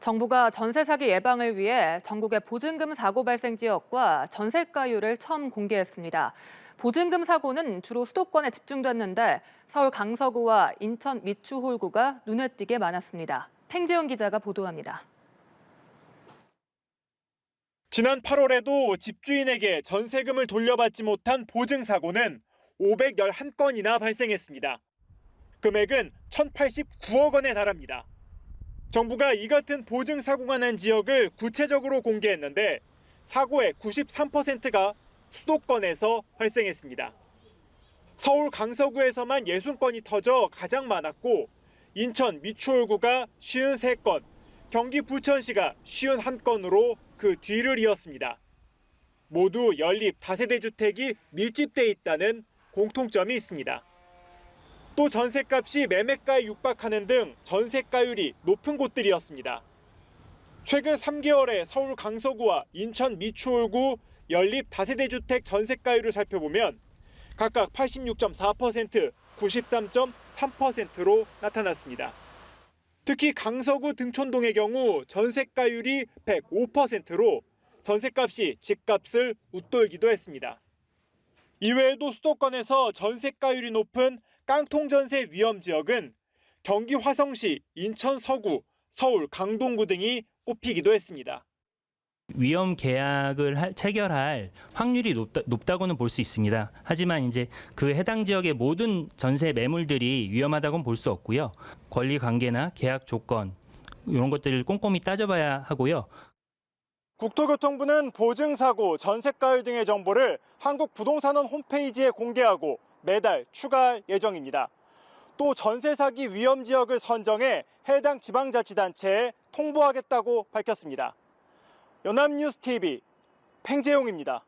정부가 전세 사기 예방을 위해 전국의 보증금 사고 발생 지역과 전세가율을 처음 공개했습니다. 보증금 사고는 주로 수도권에 집중됐는데 서울 강서구와 인천 미추홀구가 눈에 띄게 많았습니다. 팽재영 기자가 보도합니다. 지난 8월에도 집주인에게 전세금을 돌려받지 못한 보증 사고는 511건이나 발생했습니다. 금액은 1,089억 원에 달합니다. 정부가 이 같은 보증 사고가 난 지역을 구체적으로 공개했는데 사고의 93%가 수도권에서 발생했습니다. 서울 강서구에서만 60건이 터져 가장 많았고 인천 미추홀구가 53건, 경기 부천시가 51건으로 그 뒤를 이었습니다. 모두 연립 다세대 주택이 밀집돼 있다는 공통점이 있습니다. 또 전셋값이 매매가에 육박하는 등 전세가율이 높은 곳들이었습니다. 최근 3개월의 서울 강서구와 인천 미추홀구 연립 다세대 주택 전세가율을 살펴보면 각각 86.4%, 93.3%로 나타났습니다. 특히 강서구 등촌동의 경우 전세가율이 105%로 전세값이 집값을 웃돌기도 했습니다. 이외에도 수도권에서 전세가율이 높은 깡통전세 위험 지역은 경기 화성시, 인천 서구, 서울 강동구 등이 꼽히기도 했습니다. 위험 계약을 할- 체결할 확률이 높다, 높다 고는 볼 수 있습니다. 하지만 이제 그 해당 지역의 모든 전세 매물들이 위험하다고는 볼 수 없고요. 권리 관계나 계약 조건 이런 것들을 꼼꼼히 따져봐야 하고요. 국토교통부는 보증사고, 전세가율 등의 정보를 한국부동산원 홈페이지에 공개하고 매달 추가할 예정입니다. 또 전세 사기 위험 지역을 선정해 해당 지방자치단체에 통보하겠다고 밝혔습니다. 연합뉴스 TV 팽재용입니다.